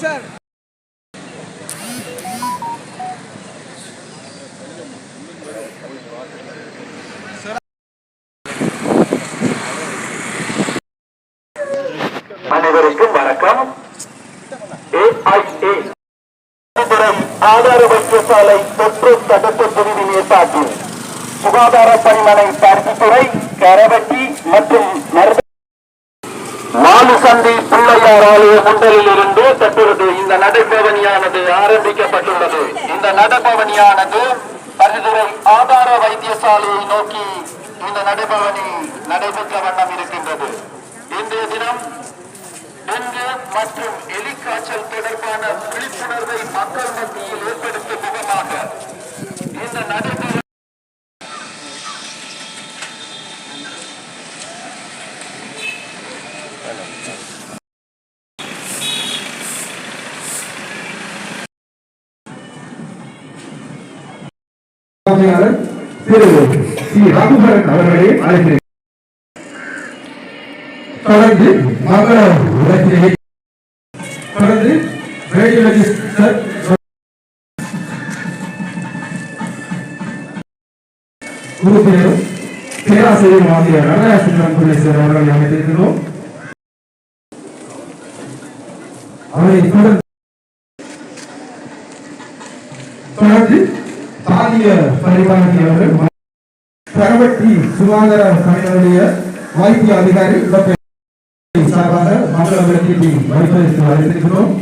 Sir. அனைவருக்கும் வணக்கம். AIA ஆதார வைத்தியசாலை தொற்று தடுப்பு பிரிவின் ஏற்பாட்டில். சுகாதார பணிமனை நதபவனியானது நடைபவனியானது பரிதுரை ஆதார வைத்தியசாலையை நோக்கி இந்த நடைபவனி நடைபெற்ற வண்ணம் இருக்கின்றது இன்றைய தினம் டெங்கு மற்றும் எலிக்காய்ச்சல் தொடர்பான விழிப்புணர்வை மக்கள் மத்தியில் ஏற்படுத்தும் விதமாக இந்த நடைபெறும் ஆட்சியாளர் திரு சி ராகுபரன் அவர்களை அழைக்கிறேன் தொடர்ந்து மங்கள உரையை தொடர்ந்து ரேடியோலஜிஸ்ட் சார் உறுப்பினரும் பேராசிரியர் ஆசிரியர் நடராஜன் குலேசர் அவர்களை அமைத்திருக்கிறோம் அவரை தொடர்ந்து தொடர்ந்து தாதிய பரிபாலனை அவர்கள் கரவட்டி சுகாதார பணிகளுடைய வைத்திய அதிகாரி சார்பாக மங்கள விளக்கத்தை வைப்பதற்கு அழைத்திருக்கிறோம்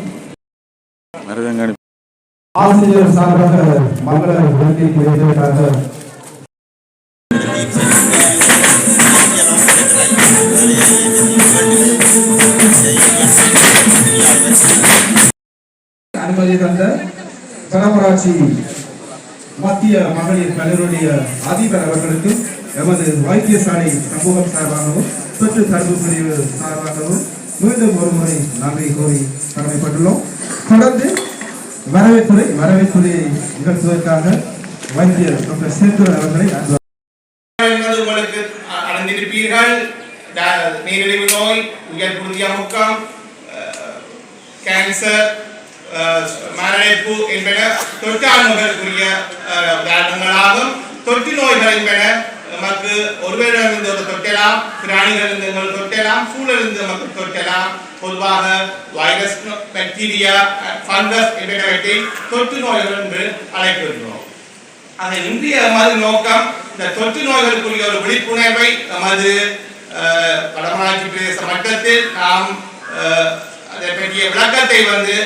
ஆசிரியர் சார்பாக மங்கள விளக்கத்தை வைப்பதற்காக அனுமதி தந்த பரமராட்சி மத்திய மகளிர் கல்லூரிய அதிபர் அவர்களுக்கு எமது வைத்தியசாலை சமூகம் சார்பாகவும் தொற்று தடுப்பு பிரிவு சார்பாகவும் மீண்டும் ஒரு முறை நன்றி கூறி கடமைப்பட்டுள்ளோம். தொடர்ந்து வரவேற்புரை வரவேற்புரையை நிகழ்த்துவதற்காக வைத்தியர் டாக்டர் சேத்துவன் அவர்களை அன்பு உங்களுக்கு நீரிழிவு நோய் உயர் புதிய முக்கம் கேன்சர் அஹ், என்பன தொற்றால் நோய்களுக்குரிய அஹ், உதாரணங்களாகும் தொற்று நோய்கள் என்பன நமக்கு ஒருவரிடமிருந்து ஒரு தொற்றலாம் பிராணிகளிலிருந்து எங்கள் தொற்றலாம் சூழலிருந்து நமக்கு தொற்றலாம். பொதுவாக வைரஸ் பாக்டீரியா ஃபங்கஸ் என்பனவற்றை தொற்று நோய்கள் என்று அழைக்கின்றோம். ஆக இன்றைய எமது நோக்கம் இந்த தொற்று நோய்களுக்குரிய ஒரு விழிப்புணர்வை நமது வடமராட்சி பிரதேச மட்டத்தில் நாம் அதை பற்றிய விளக்கத்தை வந்து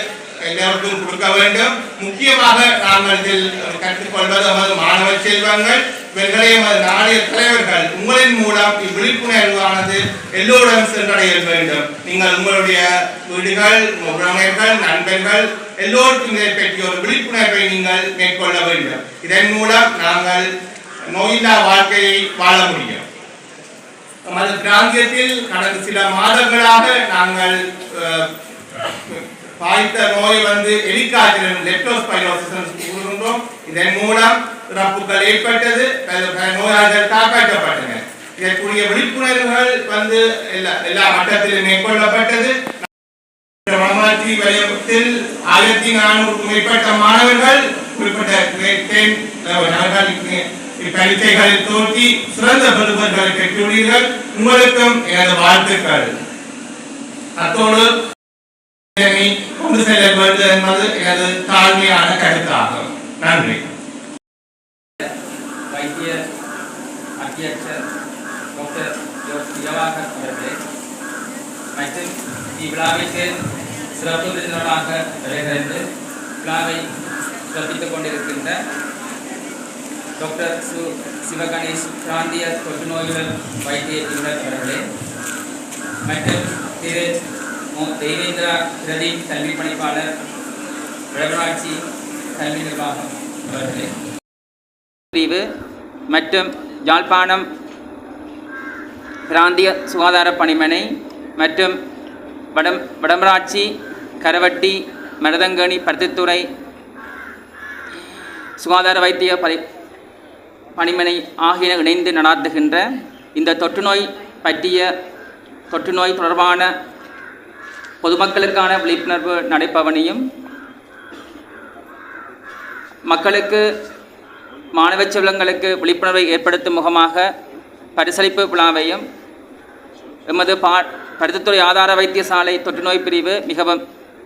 எல்லோருக்கும் கொடுக்க வேண்டும் முக்கியமாக நாங்கள் இதில் கற்றுக்கொள்வது நமது மாணவ செல்வங்கள் இவர்களே எமது நாளைய தலைவர்கள் உங்களின் மூலம் இவ்விழிப்புணர்வானது எல்லோரும் சென்றடைய வேண்டும் நீங்கள் உங்களுடைய வீடுகள் உறவினர்கள் நண்பர்கள் எல்லோருக்கும் இதை பற்றி ஒரு விழிப்புணர்வை நீங்கள் மேற்கொள்ள வேண்டும் இதன் மூலம் நாங்கள் நோயில்லா வாழ்க்கையை வாழ முடியும் நமது பிராந்தியத்தில் கடந்த சில மாதங்களாக நாங்கள் அஹ், பாய்த்த நோய் வந்து எலிக்காய்ச்சல் லெப்டோஸ்பைரோசிஸ் கூறுகின்றோம் இதன் மூலம் இறப்புகள் ஏற்பட்டது. நோயாளிகள் காப்பாற்றப்பட்டன. இதற்குரிய விழிப்புணர்வுகள் வந்து எல்லா எல்லா மட்டத்திலும் மேற்கொள்ளப்பட்டது. வடமாட்சி வலயத்தில் ஆயிரத்தி நானூறுக்கும் மேற்பட்ட மாணவர்கள் குறிப்பிட்ட அவர்கள் பரீட்சைகளில் தோற்றி சிறந்த பெறுவர்களை பெற்றுள்ளீர்கள் உங்களுக்கும் எனது வாழ்த்துக்கள். அத்தோடு கொண்டு செல்ல வேண்டும் என்பது எனது தாழ்மையான கருத்தாகும். நன்றி. வைத்திய அத்தியட்சர் டாக்டர் ஜோஸ் திவாகர் அவர்களே மற்றும் இவ்விழாவிற்கு சிறப்பு விருந்தினராக வருகிறது விழாவை சிறப்பித்துக் கொண்டிருக்கின்ற டாக்டர் சு சிவகணேஷ் பிராந்திய தொற்று நோய்கள் வைத்திய நிபுணர் அவர்களே மற்றும் திரு மு தேவேந்திரா பிரதீப் கல்வி பணிப்பாளர் விளவராட்சி கல்வி நிர்வாகம் அவர்களே. பிரிவு மற்றும் யாழ்ப்பாணம் பிராந்திய சுகாதார பணிமனை மற்றும் வடம் வடமராட்சி கரவட்டி மருதங்கணி பருத்தித்துறை சுகாதார வைத்திய பரி பணிமனை ஆகியன இணைந்து நடாத்துகின்ற இந்த தொற்றுநோய் பற்றிய தொற்றுநோய் தொடர்பான பொதுமக்களுக்கான விழிப்புணர்வு நடைபவனியும் மக்களுக்கு மாணவ செல்வங்களுக்கு விழிப்புணர்வை ஏற்படுத்தும் முகமாக பரிசளிப்பு விழாவையும் எமது பா படித்தத்துறை ஆதார வைத்தியசாலை தொற்றுநோய் பிரிவு மிகவும்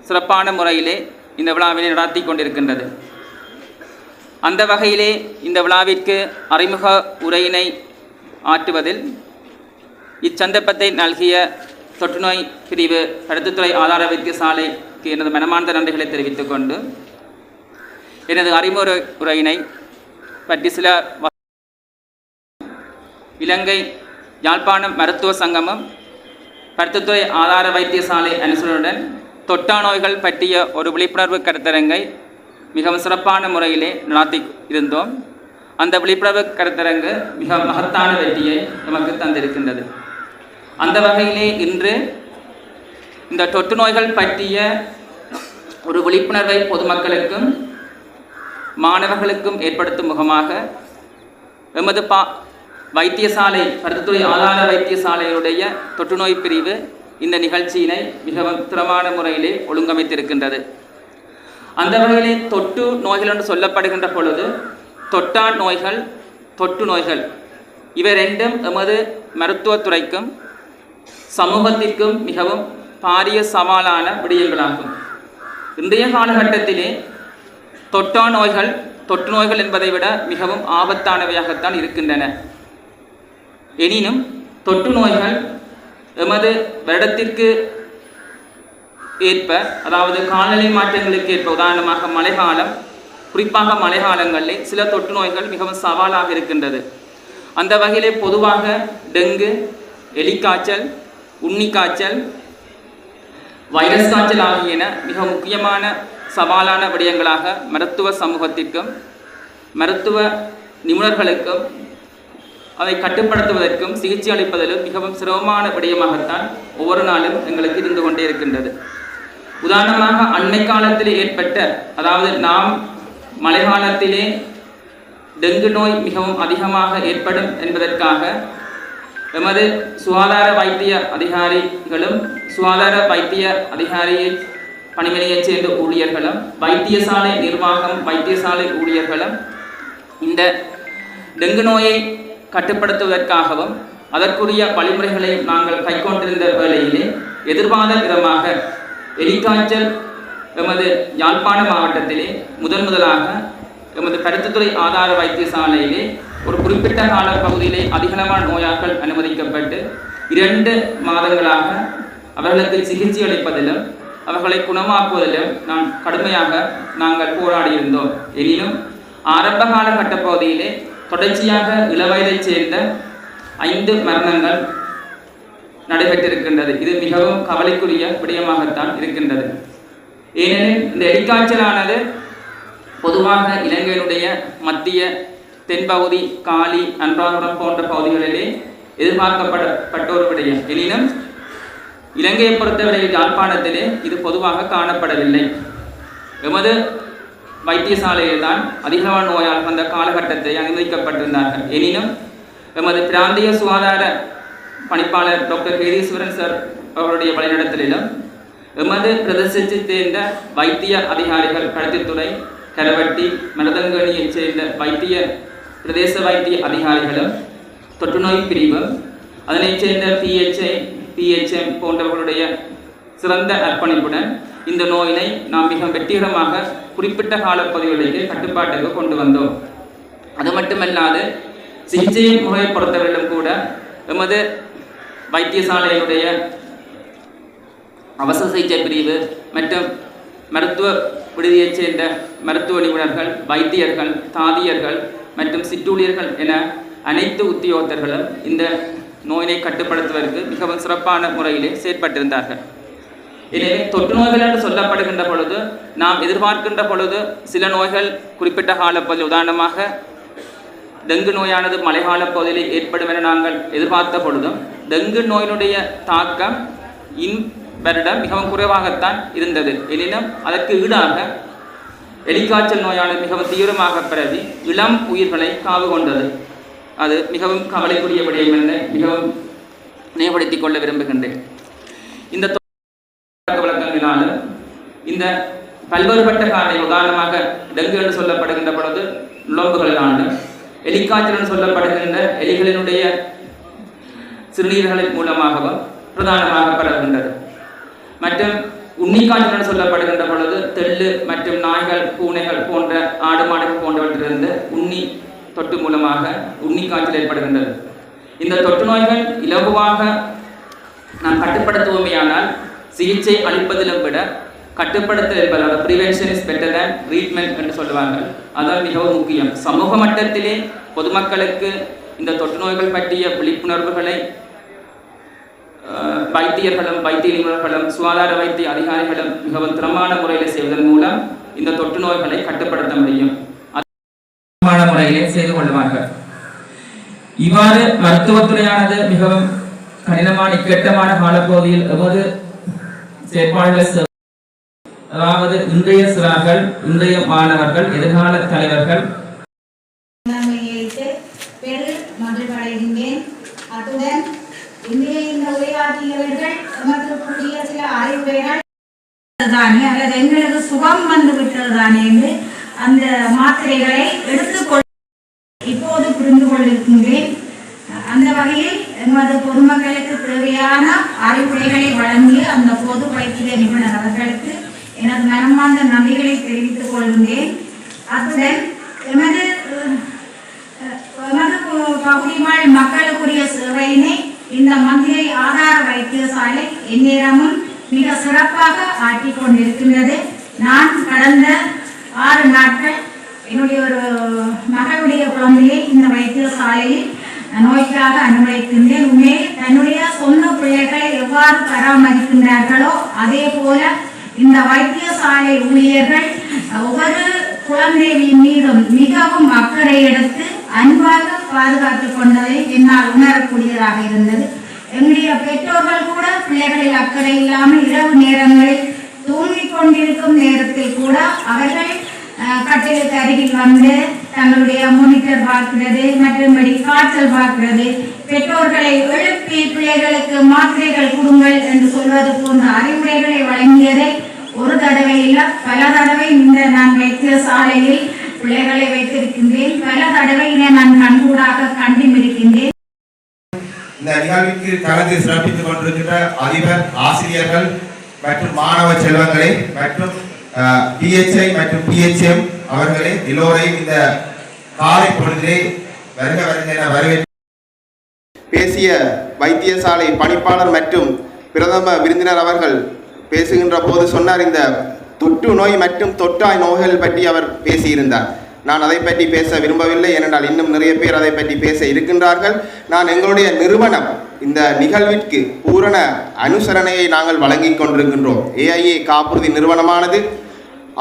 சிறப்பான முறையிலே இந்த விழாவினை நடாத்தி கொண்டிருக்கின்றது. அந்த வகையிலே இந்த விழாவிற்கு அறிமுக உரையினை ஆற்றுவதில் இச்சந்தர்ப்பத்தை நல்கிய தொற்றுநோய் பிரிவு பருத்தித்துறை ஆதார வைத்தியசாலைக்கு எனது மனமார்ந்த நன்றிகளை தெரிவித்துக் கொண்டு எனது அறிமுறை உரையினை பற்றி சில இலங்கை யாழ்ப்பாணம் மருத்துவ சங்கமம் பருத்தித்துறை ஆதார வைத்தியசாலை அனுசரனுடன் தொட்டா நோய்கள் பற்றிய ஒரு விழிப்புணர்வு கருத்தரங்கை மிகவும் சிறப்பான முறையிலே நடத்தி இருந்தோம். அந்த விழிப்புணர்வு கருத்தரங்கு மிக மகத்தான வெற்றியை நமக்கு தந்திருக்கின்றது. அந்த வகையிலே இன்று இந்த தொற்று நோய்கள் பற்றிய ஒரு விழிப்புணர்வை பொதுமக்களுக்கும் மாணவர்களுக்கும் ஏற்படுத்தும் முகமாக எமது பா வைத்தியசாலை பருத்தித்துறை ஆதார வைத்தியசாலையுடைய தொற்றுநோய் பிரிவு இந்த நிகழ்ச்சியினை மிகவும் திறமான முறையிலே ஒழுங்கமைத்திருக்கின்றது. அந்த வகையிலே தொற்று நோய்கள் என்று சொல்லப்படுகின்ற பொழுது தொட்டான் நோய்கள் தொற்று நோய்கள் இவை ரெண்டும் எமது மருத்துவத்துறைக்கும் சமூகத்திற்கும் மிகவும் பாரிய சவாலான விடயங்களாகும். இன்றைய காலகட்டத்திலே தொட்டா நோய்கள் தொற்று நோய்கள் என்பதை விட மிகவும் ஆபத்தானவையாகத்தான் இருக்கின்றன. எனினும் தொற்று நோய்கள் எமது வருடத்திற்கு ஏற்ப அதாவது காலநிலை மாற்றங்களுக்கு ஏற்ப உதாரணமாக மழைக்காலம் குறிப்பாக மழைக்காலங்களில் சில தொற்று நோய்கள் மிகவும் சவாலாக இருக்கின்றது. அந்த வகையிலே பொதுவாக டெங்கு எலிக்காய்ச்சல் உன்னிக்காய்ச்சல் வைரஸ் காய்ச்சல் ஆகியன மிக முக்கியமான சவாலான விடயங்களாக மருத்துவ சமூகத்திற்கும் மருத்துவ நிபுணர்களுக்கும் அதை கட்டுப்படுத்துவதற்கும் சிகிச்சை அளிப்பதிலும் மிகவும் சிரமமான விடயமாகத்தான் ஒவ்வொரு நாளும் எங்களுக்கு இருந்து கொண்டே இருக்கின்றது. உதாரணமாக அண்மை காலத்தில் ஏற்பட்ட அதாவது நாம் மழைக்காலத்திலே டெங்கு நோய் மிகவும் அதிகமாக ஏற்படும் என்பதற்காக எமது சுகாதார வைத்திய அதிகாரிகளும் சுகாதார வைத்திய அதிகாரியை பணிமனையைச் சேர்ந்த ஊழியர்களும் வைத்தியசாலை நிர்வாகம் வைத்தியசாலை ஊழியர்களும் இந்த டெங்கு நோயை கட்டுப்படுத்துவதற்காகவும் அதற்குரிய வழிமுறைகளை நாங்கள் கைக்கொண்டிருந்த வேளையிலே எதிர்பாராத விதமாக எலிக்காய்ச்சல் எமது யாழ்ப்பாண மாவட்டத்திலே முதன் முதலாக எமது கருத்துத்துறை ஆதார வைத்தியசாலையிலே ஒரு குறிப்பிட்ட கால பகுதியிலே அதிகளவான நோயாக்கள் அனுமதிக்கப்பட்டு இரண்டு மாதங்களாக அவர்களுக்கு சிகிச்சை அளிப்பதிலும் அவர்களை குணமாக்குவதிலும் நான் கடுமையாக நாங்கள் போராடியிருந்தோம். எனினும் ஆரம்ப காலகட்ட பகுதியிலே தொடர்ச்சியாக இளவயதைச் சேர்ந்த ஐந்து மரணங்கள் நடைபெற்றிருக்கின்றது. இது மிகவும் கவலைக்குரிய விடயமாகத்தான் இருக்கின்றது. ஏனெனில் இந்த எலிக்காய்ச்சலானது பொதுவாக இலங்கையினுடைய மத்திய தென்பகுதி காலி அன்றாபுரம் போன்ற பகுதிகளிலே எதிர்பார்க்கப்படப்பட்ட ஒரு விடயம் எனினும் இலங்கையை பொறுத்தவரை யாழ்ப்பாணத்திலே இது பொதுவாக காணப்படவில்லை. எமது வைத்தியசாலையில் தான் அதிகமான நோயால் அந்த காலகட்டத்தை அனுமதிக்கப்பட்டிருந்தார்கள். எனினும் எமது பிராந்திய சுகாதார பணிப்பாளர் டாக்டர் கேதீஸ்வரன் சார் அவருடைய வழிநடத்தலிலும் எமது பிரதேசத்தைச் சேர்ந்த வைத்திய அதிகாரிகள் கடத்தித்துறை கரவட்டி மருதங்கணியைச் சேர்ந்த வைத்திய பிரதேச வைத்திய அதிகாரிகளும் தொற்றுநோய் பிரிவும் அதனைச் சேர்ந்த பிஹெச்ஐ பிஹெச்எம் போன்றவர்களுடைய சிறந்த அர்ப்பணிப்புடன் இந்த நோயினை நாம் மிக வெற்றிகரமாக குறிப்பிட்ட காலப்பகுதிகளுக்கு கட்டுப்பாட்டுக்கு கொண்டு வந்தோம். அது மட்டுமல்லாது சிகிச்சை முறையை பொறுத்தவரையிலும் கூட எமது வைத்தியசாலையினுடைய அவசர சிகிச்சை பிரிவு மற்றும் மருத்துவ விடுதியைச் சேர்ந்த மருத்துவ நிபுணர்கள் வைத்தியர்கள் தாதியர்கள் மற்றும் சிற்றூழியர்கள் என அனைத்து உத்தியோகத்தர்களும் இந்த நோயினை கட்டுப்படுத்துவதற்கு மிகவும் சிறப்பான முறையிலே செயற்பட்டிருந்தார்கள். எனவே தொற்று நோய்கள் என்று சொல்லப்படுகின்ற பொழுது நாம் எதிர்பார்க்கின்ற பொழுது சில நோய்கள் குறிப்பிட்ட காலப்பகுதி உதாரணமாக டெங்கு நோயானது மழைக்கால பகுதியில் ஏற்படும் என நாங்கள் எதிர்பார்த்த பொழுதும் டெங்கு நோயினுடைய தாக்கம் இன் வருடம் மிகவும் குறைவாகத்தான் இருந்தது. எனினும் அதற்கு ஈடாக எலிக்காய்ச்சல் நோயாளர் மிகவும் தீவிரமாக பரவி இளம் உயிர்களை காவு கொண்டது. அது மிகவும் கவலைக்குரிய விடயம் என மிகவும் நினைவுபடுத்திக் கொள்ள விரும்புகின்றேன். இந்த தொ- இந்த பல்வேறுபட்ட காரணங்கள் உதாரணமாக டெங்கு என்று சொல்லப்படுகின்ற பொழுது நுழம்புகளினாலும் எலிக்காய்ச்சல் என்று சொல்லப்படுகின்ற எலிகளினுடைய சிறுநீர்களின் மூலமாகவும் பிரதானமாக பரவுகின்றது. மற்றும் உன்னிக்காய்ச்சல் என்று சொல்லப்படுகின்ற பொழுது தெள்ளு மற்றும் நாய்கள் பூனைகள் போன்ற ஆடு மாடுகள் போன்றவற்றிலிருந்து உண்ணி தொட்டு மூலமாக உன்னிக்காய்ச்சல் ஏற்படுகின்றது. இந்த தொற்று நோய்கள் இலகுவாக நாம் கட்டுப்படுத்துவோமையானால் சிகிச்சை அளிப்பதிலும் விட கட்டுப்படுத்தல் என்பது prevention is better than treatment என்று சொல்லுவாங்க அதான் மிகவும் முக்கியம். சமூக மட்டத்திலே பொதுமக்களுக்கு இந்த தொற்று நோய்கள் பற்றிய விழிப்புணர்வுகளை வைத்தியர்களும் வைத்திய நிபுணர்களும் சுகாதார வைத்திய அதிகாரிகளும் மிகவும் திறமான முறையில் செய்வதன் மூலம் இந்த தொற்று நோய்களை கட்டுப்படுத்த முடியும். முறையிலே செய்து கொள்வார்கள் இவ்வாறு மருத்துவத்துறையானது மிகவும் கடினமான இக்கட்டமான காலப்பகுதியில் எமது செயற்பாடுகளை அதாவது இன்றைய சிறார்கள் இன்றைய மாணவர்கள் எதிர்கால தலைவர்கள் நிலைமையைத்து பெரு மகிழ்வடைகின்றேன் அத்துடன் இந்திய இந்த உரையாற்றியவர்கள் எமக்கு கூடிய சில அறிவுரைகள் தானே அல்லது எங்களுக்கு சுகம் வந்து விட்டது தானே என்று அந்த மாத்திரைகளை எடுத்துக்கொள் இப்போது புரிந்து கொண்டிருக்கின்றேன் அந்த வகையில் எமது பொதுமக்களுக்கு தேவையான அறிவுரைகளை வழங்கி அந்த பொது வைத்திய நிபுணர் அவர்களுக்கு எனது மனமார்ந்த நன்றிகளை தெரிவித்துக் கொள்கின்றேன். அத்துடன் எமது எமது பு- பகுதி மக்களுக்குரிய சேவையினை இந்த மந்திரை ஆதார வைத்தியசாலை எந்நேரமும் மிக சிறப்பாக ஆற்றிக் கொண்டிருக்கின்றது. நான் கடந்த ஆறு நாட்கள் என்னுடைய ஒரு மகனுடைய குழந்தையை இந்த வைத்தியசாலையில் நோய்க்காக அனுமதிக்கின்றேன். உண்மையே தன்னுடைய சொந்த பிள்ளைகளை எவ்வாறு பராமரிக்கின்றார்களோ அதே போல இந்த வைத்தியசாலை ஊழியர்கள் ஒவ்வொரு குழந்தைகளின் மீதும் மிகவும் அக்கறை எடுத்து அன்பாக பாதுகாத்துக் கொண்டதை என்னால் உணரக்கூடியதாக இருந்தது. எங்களுடைய பெற்றோர்கள் கூட பிள்ளைகளில் அக்கறை இல்லாமல் இரவு நேரங்களில் தூங்கிக் கொண்டிருக்கும் நேரத்தில் கூட அவர்கள் கட்டிலுக்கு அருகில் வந்து தங்களுடைய மானிட்டர் பார்க்கிறது மற்றும்படி காய்ச்சல் பார்க்கிறது. பெற்றோர்களை எழுப்பி பிள்ளைகளுக்கு மாத்திரைகள் கொடுங்கள் என்று சொல்வது போன்ற அறிவுரைகளை வழங்கியதை ஒரு தடவை இல்லை பல தடவை இந்த நான் வைத்தியசாலையில் பிள்ளைகளை வைத்திருக்கின்றேன். பல தடவை இதை நான் கண்கூடாக இந்த நிகழ்விற்கு கலந்து சிறப்பித்துக் கொண்டிருக்கின்ற அதிபர் ஆசிரியர்கள் மற்றும் மாணவ செல்வங்களை மற்றும் பிஹெச்ஐ மற்றும் பிஹெச்எம் அவர்களே எல்லோரையும் இந்த காலை பொழுதிலே வருக வருக என வரவேற்று பேசிய வைத்தியசாலை பணிப்பாளர் மற்றும் பிரதம விருந்தினர் அவர்கள் பேசுகின்ற போது சொன்னார் இந்த தொற்று நோய் மற்றும் தொற்றாய் நோய்கள் பற்றி அவர் பேசியிருந்தார். நான் அதை பற்றி பேச விரும்பவில்லை ஏனென்றால் இன்னும் நிறைய பேர் அதை பற்றி பேச இருக்கின்றார்கள். நான் எங்களுடைய நிறுவனம் இந்த நிகழ்விற்கு பூரண அனுசரணையை நாங்கள் வழங்கிக் கொண்டிருக்கின்றோம். ஏஐஏ காப்புறுதி நிறுவனமானது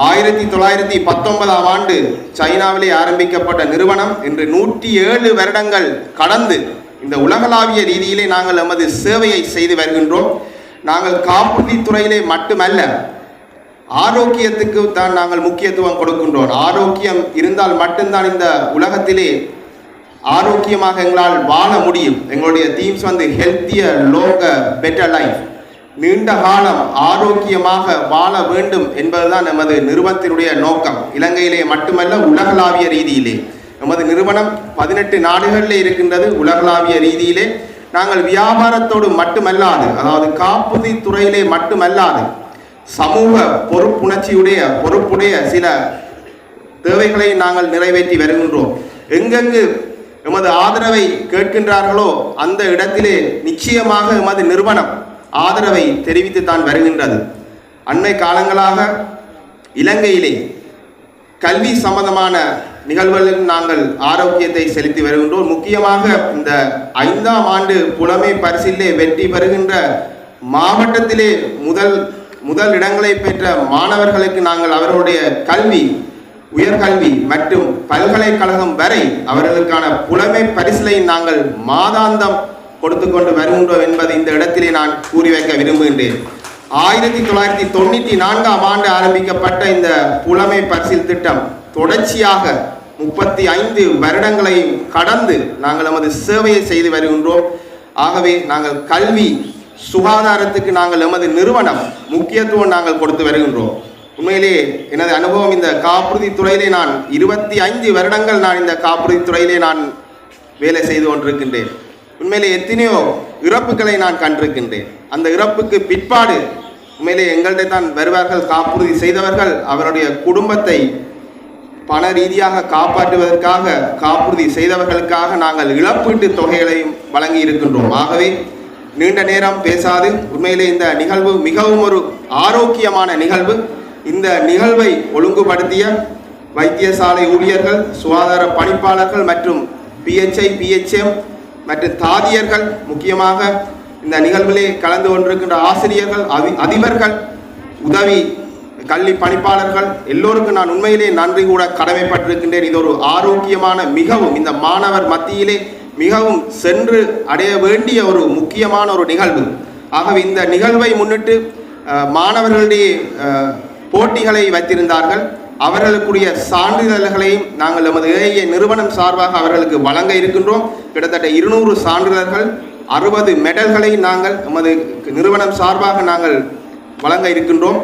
ஆயிரத்தி தொள்ளாயிரத்தி பத்தொன்பதாம் ஆண்டு சைனாவிலே ஆரம்பிக்கப்பட்ட நிறுவனம். இன்று நூற்றி ஏழு வருடங்கள் கடந்து இந்த உலகளாவிய ரீதியிலே நாங்கள் எமது சேவையை செய்து வருகின்றோம். நாங்கள் காப்புறுதி துறையிலே மட்டுமல்ல ஆரோக்கியத்துக்கு தான் நாங்கள் முக்கியத்துவம் கொடுக்கின்றோம். ஆரோக்கியம் இருந்தால் மட்டும்தான் இந்த உலகத்திலே ஆரோக்கியமாக எங்களால் வாழ முடியும். எங்களுடைய தீம்ஸ் வந்து ஹெல்த்தியர் லோங்க பெட்டர் லைஃப் நீண்ட காலம் ஆரோக்கியமாக வாழ வேண்டும் என்பதுதான் நமது நிறுவனத்தினுடைய நோக்கம். இலங்கையிலே மட்டுமல்ல உலகளாவிய ரீதியிலே. நமது நிறுவனம் பதினெட்டு நாடுகளிலே இருக்கின்றது. உலகளாவிய ரீதியிலே நாங்கள் வியாபாரத்தோடு மட்டுமல்லாது அதாவது காப்புறுதி துறையிலே மட்டுமல்லாது சமூக பொறுப்புணர்ச்சியுடைய பொறுப்புடைய சில தேவைகளை நாங்கள் நிறைவேற்றி வருகின்றோம். எங்கெங்கு எமது ஆதரவை கேட்கின்றார்களோ அந்த இடத்திலே நிச்சயமாக எமது நிறுவனம் ஆதரவை தெரிவித்து தான் வருகின்றது. அண்மை காலங்களாக இலங்கையிலே கல்வி சம்பந்தமான நிகழ்வுகளில் நாங்கள் ஆரோக்கியத்தை செலுத்தி வருகின்றோம். முக்கியமாக இந்த ஐந்தாம் ஆண்டு புலமை பரிசிலே வெற்றி பெறுகின்ற மாவட்டத்திலே முதல் முதல் இடங்களை பெற்ற மாணவர்களுக்கு நாங்கள் அவர்களுடைய கல்வி உயர்கல்வி மற்றும் பல்கலைக்கழகம் வரை அவர்களுக்கான புலமை பரிசிலை நாங்கள் மாதாந்தம் கொடுத்து கொண்டு வருகின்றோம் என்பதை இந்த இடத்திலே நான் கூறி வைக்க விரும்புகின்றேன். ஆயிரத்தி தொள்ளாயிரத்தி தொண்ணூற்றி நான்காம் ஆண்டு ஆரம்பிக்கப்பட்ட இந்த புலமை பரிசில் திட்டம் தொடர்ச்சியாக முப்பத்தி ஐந்து வருடங்களையும் கடந்து நாங்கள் நமது சேவையை செய்து வருகின்றோம். ஆகவே நாங்கள் கல்வி சுகாதாரத்துக்கு நாங்கள் எமது நிறுவனம் முக்கியத்துவம் நாங்கள் கொடுத்து வருகின்றோம். உண்மையிலே எனது அனுபவம் இந்த காப்புறுதி துறையிலே நான் இருபத்தி ஐந்து வருடங்கள் நான் இந்த காப்புறுதி துறையிலே நான் வேலை செய்து கொண்டிருக்கின்றேன். உண்மையிலே எத்தனையோ இறப்புகளை நான் கண்டிருக்கின்றேன். அந்த இறப்புக்கு பிற்பாடு உண்மையிலே எங்கள்கிட்ட தான் வருவார்கள் காப்புறுதி செய்தவர்கள் அவருடைய குடும்பத்தை பண ரீதியாக காப்பாற்றுவதற்காக காப்புறுதி செய்தவர்களுக்காக நாங்கள் இழப்பீட்டு தொகைகளையும் வழங்கி இருக்கின்றோம் ஆகவே நீண்ட நேரம் பேசாது. உண்மையிலே இந்த நிகழ்வு மிகவும் ஒரு ஆரோக்கியமான நிகழ்வு. இந்த நிகழ்வை ஒழுங்குபடுத்திய வைத்தியசாலை ஊழியர்கள் சுகாதார பணிப்பாளர்கள் மற்றும் பிஹெச்ஐ பிஹெச்எம் மற்றும் தாதியர்கள் முக்கியமாக இந்த நிகழ்விலே கலந்து கொண்டிருக்கின்ற ஆசிரியர்கள் அதி அதிபர்கள் உதவி கல்வி பணிப்பாளர்கள் எல்லோருக்கும் நான் உண்மையிலே நன்றி கூட கடமைப்பட்டிருக்கின்றேன். இது ஒரு ஆரோக்கியமான மிகவும் இந்த மாணவர் மத்தியிலே மிகவும் சென்று அடைய வேண்டிய ஒரு முக்கியமான ஒரு நிகழ்வு. ஆகவே இந்த நிகழ்வை முன்னிட்டு மாணவர்களுடைய போட்டிகளை வைத்திருந்தார்கள். அவர்களுக்குரிய சான்றிதழ்களையும் நாங்கள் எமது ஏஐஏ நிறுவனம் சார்பாக அவர்களுக்கு வழங்க இருக்கின்றோம். கிட்டத்தட்ட இருநூறு சான்றிதழ்கள் அறுபது மெடல்களை நாங்கள் எமது நிறுவனம் சார்பாக நாங்கள் வழங்க இருக்கின்றோம்.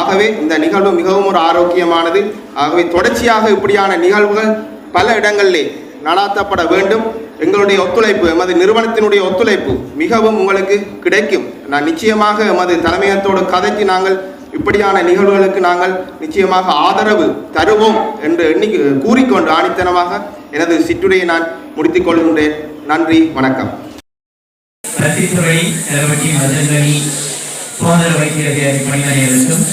ஆகவே இந்த நிகழ்வு மிகவும் ஒரு ஆரோக்கியமானது. ஆகவே தொடர்ச்சியாக இப்படியான நிகழ்வுகள் பல இடங்களிலே நடாத்தப்பட வேண்டும். எங்களுடைய ஒத்துழைப்பு எமது நிறுவனத்தினுடைய ஒத்துழைப்பு மிகவும் உங்களுக்கு கிடைக்கும். நான் நிச்சயமாக எமது தலைமையத்தோடு கதைக்கு நாங்கள் இப்படியான நிகழ்வுகளுக்கு நாங்கள் நிச்சயமாக ஆதரவு தருவோம் என்று எண்ணி கூறிக்கொண்டு ஆணித்தனமாக எனது சிற்றுரையை நான் முடித்துக் கொள்கின்றேன். நன்றி வணக்கம். ரத்தித்துறை நிலவட்டி மதங்கனி சுதந்திர வைத்திய பணியாளர்களுக்கும்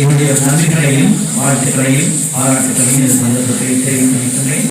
என்னுடைய நன்றிகளையும் வாழ்த்துக்களையும் பாராட்டுகளையும் இந்த சந்தர்ப்பத்தில் தெரிவித்து கொள்கின்றேன்.